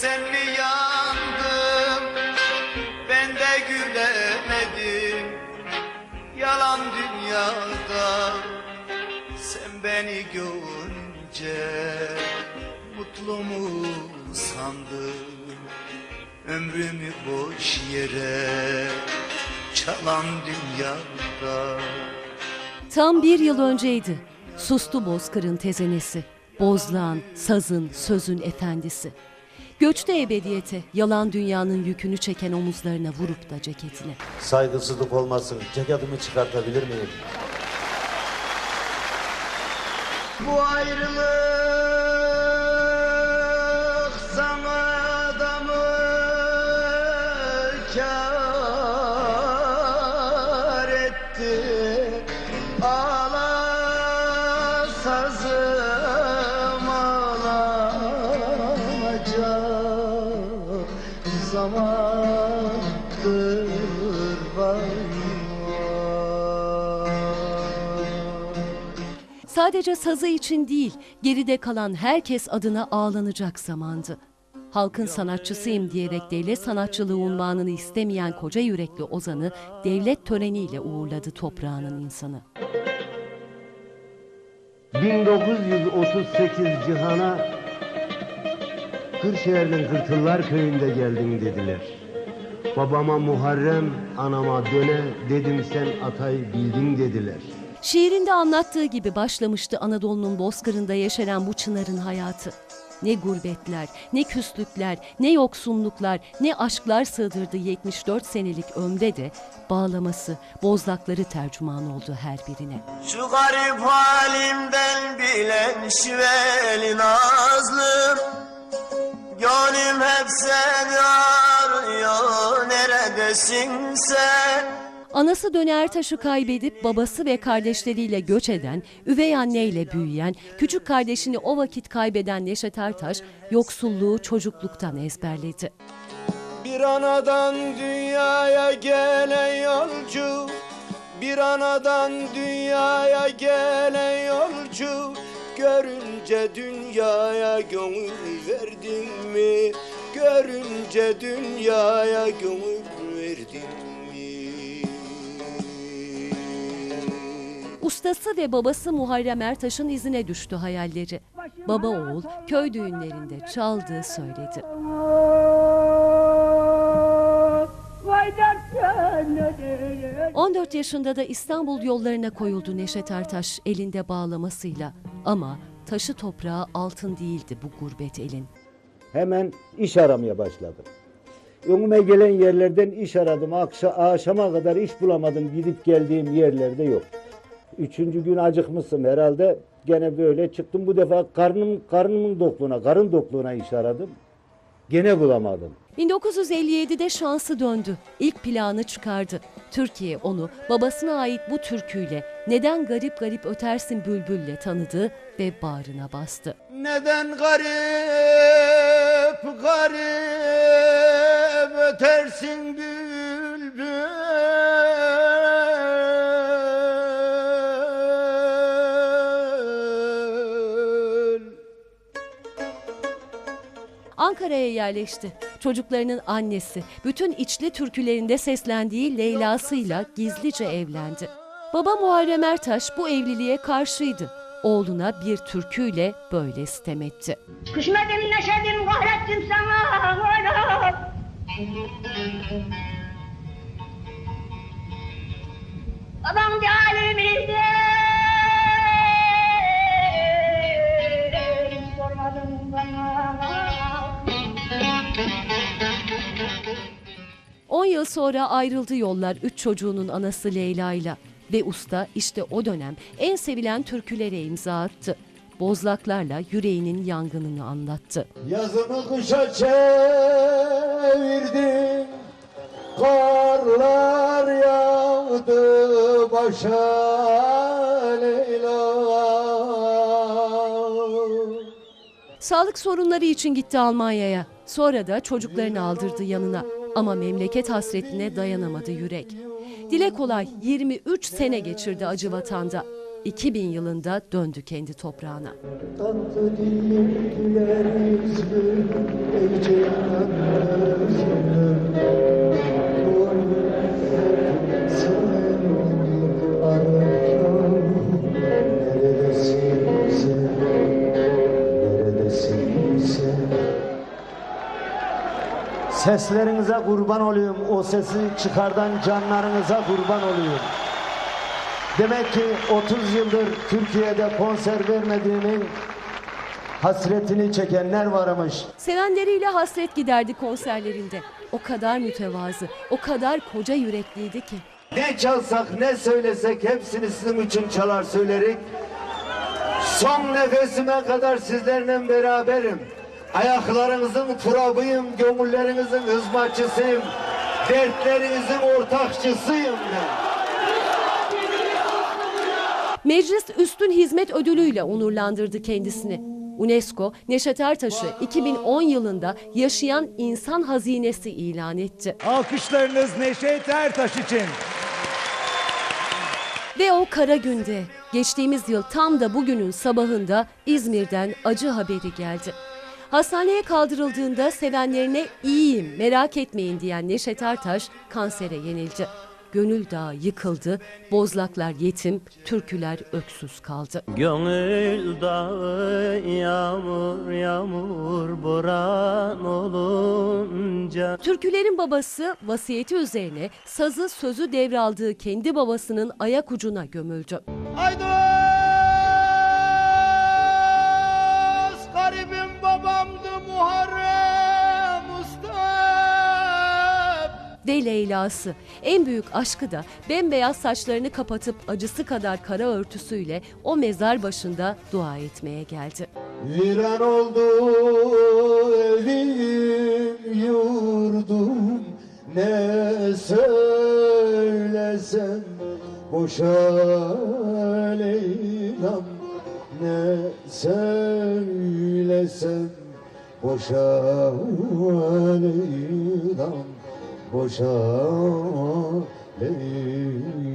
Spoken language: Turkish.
sen mi yandın ben de gülemedim Yalan dünyada sen beni görünce Mutlu mu sandın Ömrümü boş yere çalan dünyada Tam bir yıl önceydi. Sustu Bozkır'ın tezenesi. Bozlağın, sazın, sözün efendisi. Göçte ebediyete, yalan dünyanın yükünü çeken omuzlarına vurup da ceketine. Saygısızlık olmasın. Ceketimi çıkartabilir miyim? Bu ayrılık sana da mı kâr etti? Ağla sazım Sadece sazı için değil, geride kalan herkes adına ağlanacak zamandı. Halkın sanatçısıyım diyerek devlet sanatçılığı unvanını istemeyen koca yürekli Ozan'ı devlet töreniyle uğurladı toprağının insanı. 1938 Cihan'a Kırşehir'in Kırtıllar köyünde geldin dediler. Babama Muharrem, anama döne, dedim sen atay bildin dediler. Şiirinde anlattığı gibi başlamıştı Anadolu'nun bozkırında yeşeren bu çınarın hayatı. Ne gurbetler, ne küslükler, ne yoksunluklar, ne aşklar sığdırdı 74 senelik ömre de bağlaması, bozlakları tercüman oldu her birine. Şu garip halimden bilen şiveli nazlım Gönlüm hep seni arıyor neredesin sen Anası Dönertaş'ı kaybedip babası ve kardeşleriyle göç eden, üvey anneyle büyüyen, küçük kardeşini o vakit kaybeden Neşet Ertaş, yoksulluğu çocukluktan ezberledi. Bir anadan dünyaya gelen yolcu Bir anadan dünyaya gelen yolcu Görünce dünyaya gönül verdin mi? Görünce dünyaya gönül Ustası ve babası Muharrem Ertaş'ın izine düştü hayalleri. Baba oğul köy düğünlerinde çaldı, söyledi. Vay dertten öderim. 14 yaşında da İstanbul yollarına koyuldu Neşet Ertaş elinde bağlamasıyla. Ama taşı toprağı altın değildi bu gurbet elin. Hemen iş aramaya başladım. Önüme gelen yerlerden iş aradım. Akşa, akşama kadar iş bulamadım. Gidip geldiğim yerlerde yok. Üçüncü gün acıkmışım herhalde. Gene böyle çıktım. Bu defa karnım, karnımın dokluğuna, karın dokluğuna iş aradım. Gene bulamadım. 1957'de şansı döndü. İlk planı çıkardı. Türkiye onu babasına ait bu türküyle neden garip garip ötersin bülbülle tanıdı ve bağrına bastı. Neden garip garip ötersin bülbül Ankara'ya yerleşti. Çocuklarının annesi, bütün içli türkülerinde seslendiği Leyla'sıyla gizlice evlendi. Baba Muharrem Ertaş bu evliliğe karşıydı. Oğluna bir türküyle böyle sitem etti. Küsmedim neşedim kahrettim sana 10 yıl sonra ayrıldı yollar üç çocuğunun anası Leyla'yla ve usta işte o dönem en sevilen türkülere imza attı. Bozlaklarla yüreğinin yangınını anlattı. Yazımı kışa çevirdin Karlar yağdı başa Leyla Sağlık sorunları için gitti Almanya'ya. Sonra da çocuklarını aldırdı yanına. Ama memleket hasretine dayanamadı yürek. Dile kolay 23 sene geçirdi acı vatanda. 2000 yılında döndü kendi toprağına. Tatlı Seslerinize kurban olayım. O sesi çıkardan canlarınıza kurban olayım. Demek ki 30 yıldır Türkiye'de konser vermediğinin hasretini çekenler varmış. Sevenleriyle hasret giderdi konserlerinde. O kadar mütevazı, o kadar koca yürekliydi ki. Ne çalsak ne söylesek hepsini sizin için çalar söylerik. Son nefesime kadar sizlerle beraberim. Ayaklarınızın turabıyım, gönüllerinizin hizmetçisiyim. Dertlerinizin ortakçısıyım ben. Meclis Üstün Hizmet Ödülüyle onurlandırdı kendisini. UNESCO, Neşet Ertaş'ı 2010 yılında yaşayan insan hazinesi ilan etti. Alkışlarınız Neşet Ertaş için. Ve o kara günde, geçtiğimiz yıl tam da bugünün sabahında İzmir'den acı haberi geldi. Hastaneye kaldırıldığında sevenlerine iyiyim merak etmeyin diyen Neşet Ertaş kansere yenildi. Gönül dağı yıkıldı, bozlaklar yetim, türküler öksüz kaldı. Gönül dağı yağmur yağmur boran olunca Türkülerin babası vasiyeti üzerine sazı sözü devraldığı kendi babasının ayak ucuna gömüldü. Aydos garibim babamdı Muharrem Usta. Ve Leyla'sı. En büyük aşkı da bembeyaz saçlarını kapatıp acısı kadar kara örtüsüyle o mezar başında dua etmeye geldi. Viran oldu evim yurdum. Ne söylesem boşa Leyla'm Ne söylesem boşa Leyla'm Boşa Leyla'm